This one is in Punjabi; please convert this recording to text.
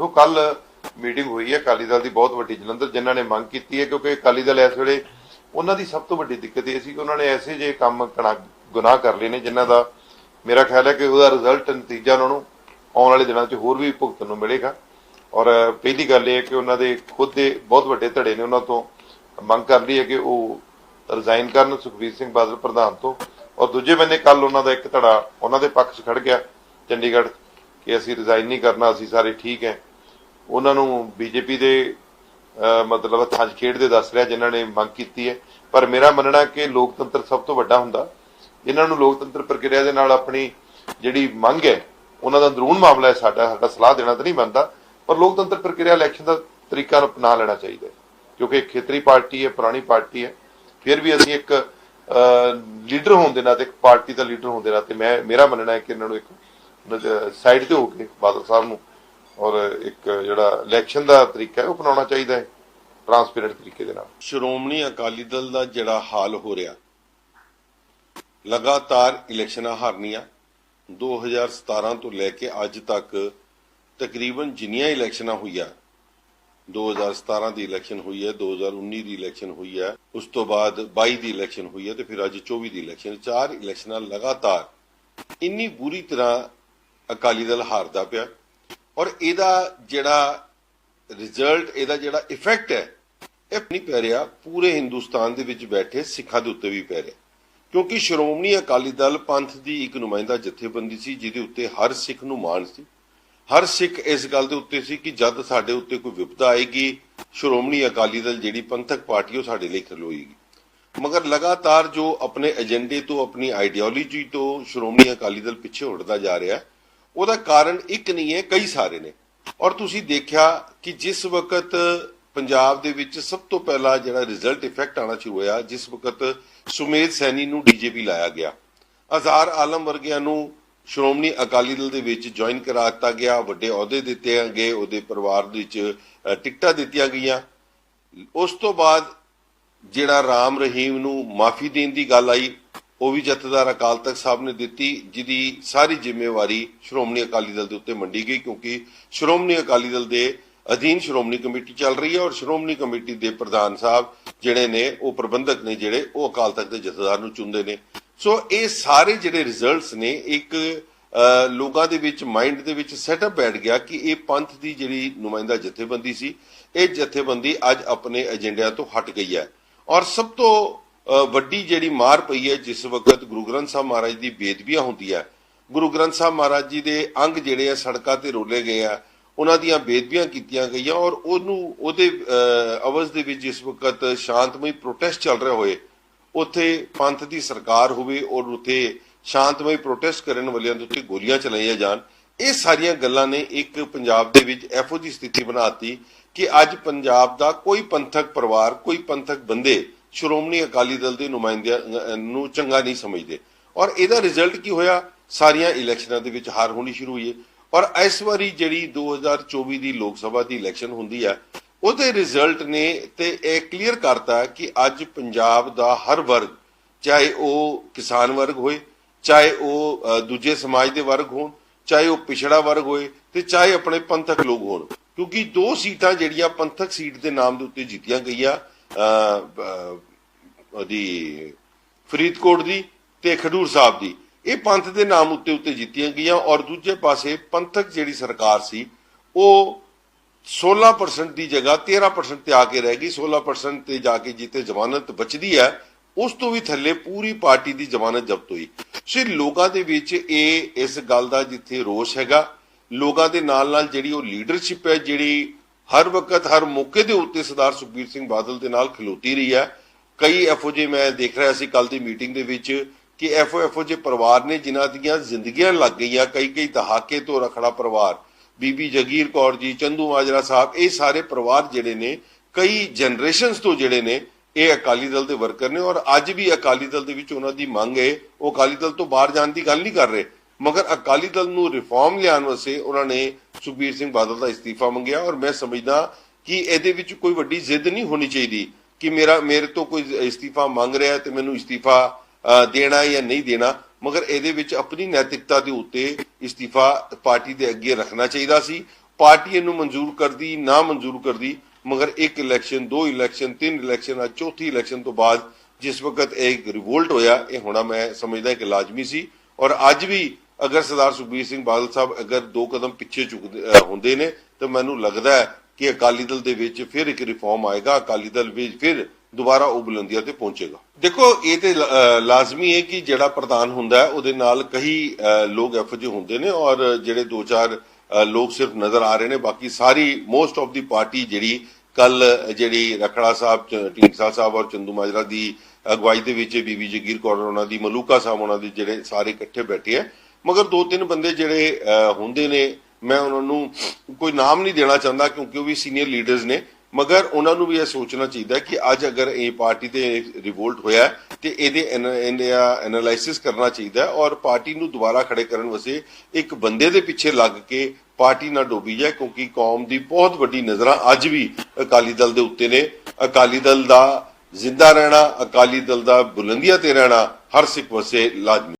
ਦੇਖੋ ਕੱਲ ਮੀਟਿੰਗ ਹੋਈ ਹੈ ਅਕਾਲੀ ਦਲ ਦੀ ਬਹੁਤ ਵੱਡੀ ਜਲੰਧਰ, ਜਿਨ੍ਹਾਂ ਨੇ ਮੰਗ ਕੀਤੀ ਹੈ, ਕਿਉਂਕਿ ਅਕਾਲੀ ਦਲ ਇਸ ਵੇਲੇ ਉਹਨਾਂ ਦੀ ਸਭ ਤੋਂ ਵੱਡੀ ਦਿੱਕਤ ਇਹ ਸੀ ਕਿ ਉਹਨਾਂ ਨੇ ਐਸੇ ਜੇ ਕੰਮ ਗੁਨਾਹ ਕਰ ਲਏ ਨੇ, ਜਿਨ੍ਹਾਂ ਦਾ ਮੇਰਾ ਖਿਆਲ ਹੈ ਕਿ ਉਹਦਾ ਰਿਜ਼ਲਟ ਨਤੀਜਾ ਉਹਨਾਂ ਨੂੰ ਆਉਣ ਵਾਲੇ ਦਿਨਾਂ 'ਚ ਹੋਰ ਵੀ ਭੁਗਤਣ ਨੂੰ ਮਿਲੇਗਾ। ਔਰ ਪਹਿਲੀ ਗੱਲ ਇਹ ਹੈ ਕਿ ਉਹਨਾਂ ਦੇ ਖੁਦ ਦੇ ਬਹੁਤ ਵੱਡੇ ਧੜੇ ਨੇ, ਉਹਨਾਂ ਤੋਂ ਮੰਗ ਕਰ ਲਈ ਹੈ ਕਿ ਉਹ ਰਿਜ਼ਾਈਨ ਕਰਨ ਸੁਖਬੀਰ ਸਿੰਘ ਬਾਦਲ ਪ੍ਰਧਾਨ ਤੋਂ। ਔਰ ਦੂਜੇ ਬੰਨੇ ਕੱਲ ਉਹਨਾਂ ਦਾ ਇੱਕ ਧੜਾ ਉਹਨਾਂ ਦੇ ਪੱਖ 'ਚ ਖੜ ਗਿਆ, ਚੰਡੀਗੜ੍ਹ, ਕਿ ਅਸੀਂ ਰਿਜ਼ਾਈਨ ਨਹੀਂ ਕਰਨਾ, ਅਸੀਂ ਸਾਰੇ ਠੀਕ ਹੈ। ਉਹਨਾਂ ਨੂੰ ਬੀਜੇਪੀ ਦੇ ਮਤਲਬ ਥੱਜ ਖੇਡ ਦੇ ਦੱਸ ਰਿਹਾ, ਜਿਨ੍ਹਾਂ ਨੇ ਮੰਗ ਕੀਤੀ ਹੈ। ਪਰ ਮੇਰਾ ਮੰਨਣਾ ਕਿ ਲੋਕਤੰਤਰ ਸਭ ਤੋਂ ਵੱਡਾ ਹੁੰਦਾ। ਇਹਨਾਂ ਨੂੰ ਲੋਕਤੰਤਰ ਪ੍ਰਕਿਰਿਆ ਦੇ ਨਾਲ ਆਪਣੀ ਜਿਹੜੀ ਮੰਗ ਹੈ, ਉਹਨਾਂ ਦਾ ਅੰਦਰੂਨ ਮਾਮਲਾ ਹੈ ਸਾਡਾ। ਸਾਡਾ ਸਲਾਹ ਦੇਣਾ ਤਾਂ ਨਹੀਂ ਬਣਦਾ। ਪਰ ਲੋਕਤੰਤਰ ਪ੍ਰਕਿਰਿਆ ਇਲੈਕਸ਼ਨ ਦਾ ਤਰੀਕਾ ਅਪਣਾ ਲੈਣਾ ਚਾਹੀਦਾ ਕਿਉਂਕਿ ਖੇਤਰੀ ਪਾਰਟੀ ਹੈ, ਪੁਰਾਣੀ ਪਾਰਟੀ ਹੈ। ਫਿਰ ਵੀ ਅਸੀਂ ਇੱਕ ਲੀਡਰ ਹੋਣ ਦੇ ਨਾਤੇ, ਇੱਕ ਪਾਰਟੀ ਦਾ ਲੀਡਰ ਹੋਣ ਦੇ ਨਾਤੇ ਮੈਂ, ਮੇਰਾ ਮੰਨਣਾ ਹੈ ਕਿ ਇਹਨਾਂ ਨੂੰ ਇੱਕ ਸਾਈਡ ਤੇ ਹੋ ਕੇ ਬਾਦਲ ਸਾਹਿਬ ਨੂੰ ਔਰ ਇੱਕ ਜਿਹੜਾ ਇਲੈਕਸ਼ਨ ਦਾ ਤਰੀਕਾ ਹੈ, ਉਹ ਅਪਣਾਉਣਾ ਚਾਹੀਦਾ ਹੈ ਟਰਾਂਸਪੇਰੈਂਟ ਤਰੀਕੇ ਦੇ ਨਾਲ। ਸ਼੍ਰੋਮਣੀ ਅਕਾਲੀ ਦਲ ਦਾ ਜਿਹੜਾ ਹਾਲ ਹੋ ਰਿਹਾ, ਲਗਾਤਾਰ ਇਲੈਕਸ਼ਨਾਂ ਹਾਰਨੀਆਂ 2017 ਤੋਂ ਲੈ ਕੇ ਅੱਜ ਤੱਕ ਤਕਰੀਬਨ ਜਿੰਨੀਆਂ ਇਲੈਕਸ਼ਨਾਂ ਹੋਈਆਂ 2017 ਦੀ ਇਲੈਕਸ਼ਨ ਹੋਈ ਹੈ 2019 ਦੀ ਇਲੈਕਸ਼ਨ ਹੋਈ ਹੈ, ਉਸ ਤੋਂ ਬਾਅਦ 22 ਦੀ ਇਲੈਕਸ਼ਨ ਹੋਈ ਹੈ ਤੇ ਫਿਰ ਅੱਜ 24 ਦੀ ਇਲੈਕਸ਼ਨ, ਚਾਰ ਇਲੈਕਸ਼ਨਾਂ ਲਗਾਤਾਰ ਇੰਨੀ ਬੁਰੀ ਤਰ੍ਹਾਂ ਅਕਾਲੀ ਦਲ ਹਾਰਦਾ ਪਿਆ। ਔਰ ਇਹਦਾ ਜਿਹੜਾ ਰਿਜ਼ਲਟ, ਇਹਦਾ ਜਿਹੜਾ ਇਫੈਕਟ ਹੈ, ਇਹ ਨਹੀਂ ਪੈ ਰਿਹਾ, ਪੂਰੇ ਹਿੰਦੁਸਤਾਨ ਦੇ ਵਿੱਚ ਬੈਠੇ ਸਿੱਖਾਂ ਦੇ ਉੱਤੇ ਵੀ ਪੈ ਰਿਹਾ। ਕਿਉਂਕਿ ਸ਼੍ਰੋਮਣੀ ਅਕਾਲੀ ਦਲ ਪੰਥ ਦੀ ਇੱਕ ਨੁਮਾਇੰਦਾ ਜਥੇਬੰਦੀ ਸੀ, ਜਿਹਦੇ ਉੱਤੇ ਹਰ ਸਿੱਖ ਨੂੰ ਮਾਣ ਸੀ। ਹਰ ਸਿੱਖ ਇਸ ਗੱਲ ਦੇ ਉੱਤੇ ਸੀ ਕਿ ਜਦ ਸਾਡੇ ਉੱਤੇ ਕੋਈ ਵਿਪਤਾ ਆਏਗੀ, ਸ਼੍ਰੋਮਣੀ ਅਕਾਲੀ ਦਲ ਜਿਹੜੀ ਪੰਥਕ ਪਾਰਟੀ, ਉਹ ਸਾਡੇ ਲਈ ਖਲੋਏਗੀ ਮਗਰ ਲਗਾਤਾਰ ਜੋ ਆਪਣੇ ਏਜੰਡੇ ਤੋਂ, ਆਪਣੀ ਆਈਡੀਓਲੋਜੀ ਤੋਂ ਸ਼੍ਰੋਮਣੀ ਅਕਾਲੀ ਦਲ ਪਿੱਛੇ ਉੱਠਦਾ ਜਾ ਰਿਹਾ ਹੈ ਉਹਦਾ ਕਾਰਨ ਇੱਕ ਨਹੀਂ ਹੈ, ਕਈ ਸਾਰੇ ਨੇ। ਔਰ ਤੁਸੀਂ ਦੇਖਿਆ ਕਿ ਜਿਸ ਵਕਤ ਪੰਜਾਬ ਦੇ ਵਿੱਚ ਸਭ ਤੋਂ ਪਹਿਲਾਂ ਜਿਹੜਾ ਰਿਜ਼ਲਟ ਇਫੈਕਟ ਆਣਾ ਸ਼ੁਰੂ ਹੋਇਆ, ਜਿਸ ਵਕਤ ਸੁਮੇਧ ਸੈਣੀ ਨੂੰ ਡੀਜੀਪੀ ਲਾਇਆ ਗਿਆ। ਅਜ਼ਹਾਰ ਆਲਮ ਵਰਗਿਆਂ ਨੂੰ ਸ਼੍ਰੋਮਣੀ ਅਕਾਲੀ ਦਲ ਦੇ ਵਿੱਚ ਜੁਆਇਨ ਕਰਾ ਦਿੱਤਾ ਗਿਆ, ਵੱਡੇ ਅਹੁਦੇ ਦਿੱਤੇ ਗਏ, ਉਹਦੇ ਪਰਿਵਾਰ ਦੇ ਵਿੱਚ ਟਿਕਟਾਂ ਦਿੱਤੀਆਂ ਗਈਆਂ। ਉਸ ਤੋਂ ਬਾਅਦ ਜਿਹੜਾ ਰਾਮ ਰਹੀਮ ਨੂੰ ਮਾਫੀ ਦੇਣ ਦੀ ਗੱਲ ਆਈ ਉਹ ਵੀ ਜਥੇਦਾਰ ਅਕਾਲ ਤਖਤ ਸਾਹਿਬ ਨੇ ਦਿੱਤੀ, ਜਿਹਦੀ ਸਾਰੀ ਜ਼ਿੰਮੇਵਾਰੀ ਸ਼੍ਰੋਮਣੀ ਅਕਾਲੀ ਦਲ ਦੇ ਉੱਤੇ ਮੰਡੀ ਗਈ, ਕਿਉਂਕਿ ਸ਼੍ਰੋਮਣੀ ਅਕਾਲੀ ਦਲ ਦੇ ਅਧੀਨ ਸ਼੍ਰੋਮਣੀ ਕਮੇਟੀ ਚੱਲ ਰਹੀ ਹੈ ਔਰ ਸ਼੍ਰੋਮਣੀ ਕਮੇਟੀ ਦੇ ਪ੍ਰਧਾਨ ਸਾਹਿਬ ਜਿਹੜੇ ਨੇ, ਉਹ ਪ੍ਰਬੰਧਕ ਨੇ ਜਿਹੜੇ, ਉਹ ਅਕਾਲ ਤਖਤ ਦੇ ਜਥੇਦਾਰ ਨੂੰ ਚੁਣਦੇ ਨੇ। ਸੋ ਇਹ ਸਾਰੇ ਜਿਹੜੇ ਰਿਜ਼ਲਟਸ ਨੇ, ਇੱਕ ਲੋਕਾਂ ਦੇ ਵਿੱਚ ਮਾਈਂਡ ਦੇ ਵਿੱਚ ਸੈਟਅਪ ਬੈਠ ਗਿਆ ਕਿ ਇਹ ਪੰਥ ਦੀ ਜਿਹੜੀ ਨੁਮਾਇੰਦਾ ਜਥੇਬੰਦੀ ਸੀ, ਇਹ ਜਥੇਬੰਦੀ ਅੱਜ ਆਪਣੇ ਏਜੰਡਿਆਂ ਤੋਂ ਹਟ ਗਈ ਹੈ। ਔਰ ਸਭ ਤੋਂ ਵੱਡੀ ਜਿਹੜੀ ਮਾਰ ਪਈ ਹੈ, ਜਿਸ ਵਕਤ ਗੁਰੂ ਗ੍ਰੰਥ ਸਾਹਿਬ ਮਹਾਰਾਜ ਦੀ ਬੇਦਬੀਆਂ ਹੁੰਦੀ ਹੈ, ਗੁਰੂ ਗ੍ਰੰਥ ਸਾਹਿਬ ਮਹਾਰਾਜ ਜੀ ਦੇ ਅੰਗ ਜਿਹੜੇ ਆ, ਸੜਕਾਂ ਤੇ ਰੋਲੇ ਗਏ ਆ, ਉਹਨਾਂ ਦੀਆਂ ਬੇਦਬੀਆਂ ਕੀਤੀਆਂ ਗਈਆਂ ਔਰ ਉਹਨੂੰ, ਉਹਦੇ ਅਵਜ਼ ਦੇ ਵਿੱਚ ਜਿਸ ਵਕਤ ਸ਼ਾਂਤਮਈ ਪ੍ਰੋਟੈਸਟ ਚੱਲ ਰਿਹਾ ਹੋਏ, ਉੱਥੇ ਪੰਥ ਦੀ ਸਰਕਾਰ ਹੋਵੇ ਔਰ ਉੱਥੇ ਸ਼ਾਂਤਮਈ ਪ੍ਰੋਟੈਸਟ ਕਰਨ ਵਾਲਿਆਂ ਦੇ ਉੱਤੇ ਗੋਲੀਆਂ ਚਲਾਈਆਂ ਜਾਣ, ਇਹ ਸਾਰੀਆਂ ਗੱਲਾਂ ਨੇ ਇੱਕ ਪੰਜਾਬ ਦੇ ਵਿੱਚ ਇਹੋ ਜਿਹੀ ਸਥਿਤੀ ਬਣਾਤੀ ਕਿ ਅੱਜ ਪੰਜਾਬ ਦਾ ਕੋਈ ਪੰਥਕ ਪਰਿਵਾਰ, ਕੋਈ ਪੰਥਕ ਬੰਦੇ ਸ਼੍ਰੋਮਣੀ ਅਕਾਲੀ ਦਲ ਦੇ ਨੁਮਾਇੰਦਿਆਂ ਨੂੰ ਚੰਗਾ ਨਹੀਂ ਸਮਝਦੇ। ਔਰ ਇਹਦਾ ਰਿਜ਼ਲਟ ਕੀ ਹੋਇਆ? ਸਾਰੀਆਂ ਇਲੈਕਸ਼ਨਾਂ ਦੇ ਵਿੱਚ ਹਾਰ ਹੋਣੀ ਸ਼ੁਰੂ ਹੋਈ ਔਰ ਇਸ ਵਾਰੀ ਜਿਹੜੀ 2024 ਦੀ ਲੋਕ ਸਭਾ ਦੀ ਇਲੈਕਸ਼ਨ ਹੁੰਦੀ ਹੈ ਉਹਦੇ ਰਿਜ਼ਲਟ ਨੇ ਤੇ ਇਹ ਕਲੀਅਰ ਕਰਤਾ ਕਿ ਅੱਜ ਪੰਜਾਬ ਦਾ ਹਰ ਵਰਗ, ਚਾਹੇ ਉਹ ਕਿਸਾਨ ਵਰਗ ਹੋਏ, ਚਾਹੇ ਉਹ ਦੂਜੇ ਸਮਾਜ ਦੇ ਵਰਗ ਹੋਣ, ਚਾਹੇ ਉਹ ਪਿਛੜਾ ਵਰਗ ਹੋਏ ਤੇ ਚਾਹੇ ਆਪਣੇ ਪੰਥਕ ਲੋਕ ਹੋਣ। ਕਿਉਂਕਿ ਦੋ ਸੀਟਾਂ ਜਿਹੜੀਆਂ ਪੰਥਕ ਸੀਟ ਦੇ ਨਾਮ ਦੇ ਉੱਤੇ ਜਿੱਤੀਆਂ ਗਈਆਂ ਉਹਦੀ ਫਰੀਦਕੋਟ ਦੀ ਤੇ ਖਡੂਰ ਸਾਹਿਬ ਦੀ। ਇਹ ਪੰਥ ਦੇ ਨਾਮ ਉੱਤੇ ਉੱਤੇ ਜਿੱਤੀਆਂ ਗਈਆਂ ਔਰ ਦੂਜੇ ਪਾਸੇ ਪੰਥਕ ਜਿਹੜੀ ਸਰਕਾਰ ਸੀ, ਉਹ 16% ਦੀ ਜਗ੍ਹਾ 13% ਤੇ ਆ ਕੇ ਰਹਿ ਗਈ। 16% ਤੇ ਜਾ ਕੇ ਜਿੱਤੇ ਜ਼ਮਾਨਤ ਬਚਦੀ ਹੈ, ਉਸ ਤੋਂ ਵੀ ਥੱਲੇ ਪੂਰੀ ਪਾਰਟੀ ਦੀ ਜ਼ਮਾਨਤ ਜ਼ਬਤ ਹੋਈ। ਸੋ ਲੋਕਾਂ ਦੇ ਵਿੱਚ ਇਹ ਇਸ ਗੱਲ ਦਾ ਜਿੱਥੇ ਰੋਸ਼ ਹੈਗਾ, ਲੋਕਾਂ ਦੇ ਨਾਲ ਨਾਲ ਜਿਹੜੀ ਉਹ ਲੀਡਰਸ਼ਿਪ ਹੈ, ਜਿਹੜੀ ਹਰ ਵਕਤ, ਹਰ ਮੌਕੇ ਦੇ ਉੱਤੇ ਸਰਦਾਰ ਸੁਖਬੀਰ ਸਿੰਘ ਬਾਦਲ ਦੇ ਨਾਲ ਖਲੋਤੀ ਰਹੀ ਹੈ। ਕਈ ਐਫਓ ਜੇ ਮੈਂ ਦੇਖ ਰਿਹਾ ਸੀ ਕੱਲ ਦੀ ਮੀਟਿੰਗ ਦੇ ਵਿੱਚ ਕਿ ਐਫਓ ਐਫਓ ਜੇ ਪਰਿਵਾਰ ਨੇ ਜਿਨ੍ਹਾਂ ਦੀਆਂ ਜ਼ਿੰਦਗੀਆਂ ਲੱਗ ਗਈਆਂ, ਕਈ ਕਈ ਦਹਾਕੇ ਤੋਂ ਰਖੜਾ ਪਰਿਵਾਰ, ਬੀਬੀ ਜਗੀਰ ਕੌਰ ਜੀ, ਚੰਦੂ ਮਾਜਰਾ ਸਾਹਿਬ, ਇਹ ਸਾਰੇ ਪਰਿਵਾਰ ਜਿਹੜੇ ਨੇ, ਕਈ ਜਨਰੇਸ਼ਨਸ ਤੋਂ ਜਿਹੜੇ ਨੇ, ਇਹ ਅਕਾਲੀ ਦਲ ਦੇ ਵਰਕਰ ਨੇ ਔਰ ਅੱਜ ਵੀ ਅਕਾਲੀ ਦਲ ਦੇ ਵਿੱਚ ਉਹਨਾਂ ਦੀ ਮੰਗ ਹੈ, ਉਹ ਅਕਾਲੀ ਦਲ ਤੋਂ ਬਾਹਰ ਜਾਣ ਦੀ ਗੱਲ ਨਹੀਂ ਕਰ ਰਹੇ। ਮਗਰ ਅਕਾਲੀ ਦਲ ਨੂੰ ਰਿਫਾਰਮ ਲਿਆਉਣ ਵਾਸਤੇ ਉਹਨਾਂ ਨੇ ਸੁਖਬੀਰ ਸਿੰਘ ਬਾਦਲ ਦਾ ਇਸਤੀਫਾ ਮੰਗਿਆ ਔਰ ਮੈਂ ਸਮਝਦਾ ਕਿ ਇਹਦੇ ਵਿੱਚ ਕੋਈ ਵੱਡੀ ਜ਼ਿੱਦ ਨਹੀਂ ਹੋਣੀ ਚਾਹੀਦੀ ਕਿ ਮੇਰਾ, ਮੇਰੇ ਤੋਂ ਕੋਈ ਇਸਤੀਫਾ ਮੰਗ ਰਿਹਾ ਤੇ ਮੈਨੂੰ ਇਸਤੀਫਾ ਦੇਣਾ ਜਾਂ ਨਹੀਂ ਦੇਣਾ, ਮਗਰ ਇਹਦੇ ਵਿੱਚ ਆਪਣੀ ਨੈਤਿਕਤਾ ਦੇ ਉੱਤੇ ਇਸਤੀਫਾ ਪਾਰਟੀ ਦੇ ਅੱਗੇ ਰੱਖਣਾ ਚਾਹੀਦਾ ਸੀ। ਪਾਰਟੀ ਇਹਨੂੰ ਮਨਜ਼ੂਰ ਕਰਦੀ, ਨਾ ਮਨਜ਼ੂਰ ਕਰਦੀ, ਮਗਰ ਇੱਕ ਇਲੈਕਸ਼ਨ, ਦੋ ਇਲੈਕਸ਼ਨ, ਤਿੰਨ ਇਲੈਕਸ਼ਨ ਆ ਚੌਥੀ ਇਲੈਕਸ਼ਨ ਤੋਂ ਬਾਅਦ ਜਿਸ ਵਕਤ ਇਹ ਰਿਵੋਲਟ ਹੋਇਆ, ਇਹ ਹੋਣਾ ਮੈਂ ਸਮਝਦਾ ਕਿ ਲਾਜ਼ਮੀ ਸੀ। ਔਰ ਅੱਜ ਵੀ ਅਗਰ ਸਰਦਾਰ ਸੁਖਬੀਰ ਸਿੰਘ ਬਾਦਲ ਸਾਹਿਬ ਅਗਰ ਦੋ ਕਦਮ ਪਿੱਛੇ ਚੁੱਕਦੇ ਹੁੰਦੇ ਨੇ, ਤਾਂ ਮੈਨੂੰ ਲੱਗਦਾ ਹੈ ਕਿ ਅਕਾਲੀ ਦਲ ਦੇ ਵਿੱਚ ਫਿਰ ਇੱਕ ਰਿਫਾਰਮ ਆਏਗਾ, ਅਕਾਲੀ ਦਲ ਵਿੱਚ ਫਿਰ ਦੁਬਾਰਾ ਉਹ ਬੁਲੰਦੀਆਂ ਤੇ ਪਹੁੰਚੇਗਾ। ਦੇਖੋ, ਇਹ ਤੇ ਲਾਜ਼ਮੀ ਹੈ ਕਿ ਜਿਹੜਾ ਪ੍ਰਧਾਨ ਹੁੰਦਾ ਹੈ, ਉਹਦੇ ਨਾਲ ਕਈ ਲੋਕ ਇਹੋ ਜਿਹੇ ਹੁੰਦੇ ਨੇ ਔਰ ਜਿਹੜੇ ਦੋ ਚਾਰ ਲੋਕ ਸਿਰਫ ਨਜ਼ਰ ਆ ਰਹੇ ਨੇ, ਬਾਕੀ ਸਾਰੀ ਮੋਸਟ ਆਫ ਦੀ ਪਾਰਟੀ ਜਿਹੜੀ ਕੱਲ, ਜਿਹੜੀ ਰਖੜਾ ਸਾਹਿਬ, ਚ- ਢੀਂਡਸਾ ਸਾਹਿਬ ਔਰ ਚੰਦੂ ਮਾਜਰਾ ਦੀ ਅਗਵਾਈ ਦੇ ਵਿੱਚ ਬੀਬੀ ਜਗੀਰ ਕੌਰ ਉਹਨਾਂ ਦੀ, ਮਲੂਕਾ ਸਾਹਿਬ ਉਹਨਾਂ ਦੇ ਜਿਹੜੇ ਸਾਰੇ ਇਕੱਠੇ ਬੈਠੇ ਆ ਮਗਰ ਦੋ ਤਿੰਨ ਬੰਦੇ ਜਿਹੜੇ ਹੁੰਦੇ ਨੇ, ਮੈਂ ਉਹਨਾਂ ਨੂੰ ਕੋਈ ਨਾਮ ਨਹੀਂ ਦੇਣਾ ਚਾਹੁੰਦਾ ਕਿਉਂਕਿ ਉਹ ਵੀ ਸੀਨੀਅਰ ਲੀਡਰਸ ਨੇ। ਮਗਰ ਉਹਨਾਂ ਨੂੰ ਵੀ ਇਹ ਸੋਚਣਾ ਚਾਹੀਦਾ ਕਿ ਅੱਜ ਅਗਰ ਇਹ ਪਾਰਟੀ ਤੇ ਰਿਵੋਲਟ ਹੋਇਆ ਤੇ ਇਹਦੇ ਇਹਦਾ ਐਨਾਲਾਈਸਿਸ ਕਰਨਾ ਚਾਹੀਦਾ ਔਰ ਪਾਰਟੀ ਨੂੰ ਦੁਬਾਰਾ ਖੜੇ ਕਰਨ ਵਾਸਤੇ ਇੱਕ ਬੰਦੇ ਦੇ ਪਿੱਛੇ ਲੱਗ ਕੇ ਪਾਰਟੀ ਨਾ ਡੋਬੀ ਜਾਏ ਕਿਉਂਕਿ ਕੌਮ ਦੀ ਬਹੁਤ ਵੱਡੀ ਨਜ਼ਰਾਂ ਅੱਜ ਵੀ ਅਕਾਲੀ ਦਲ ਦੇ ਉੱਤੇ ਨੇ। ਅਕਾਲੀ ਦਲ ਦਾ ਜ਼ਿੰਦਾ ਰਹਿਣਾ, ਅਕਾਲੀ ਦਲ ਦਾ ਬੁਲੰਦੀਆਂ ਤੇ ਰਹਿਣਾ ਹਰ ਸਿੱਖ ਵਸੇ ਲਾਜ਼ਮੀ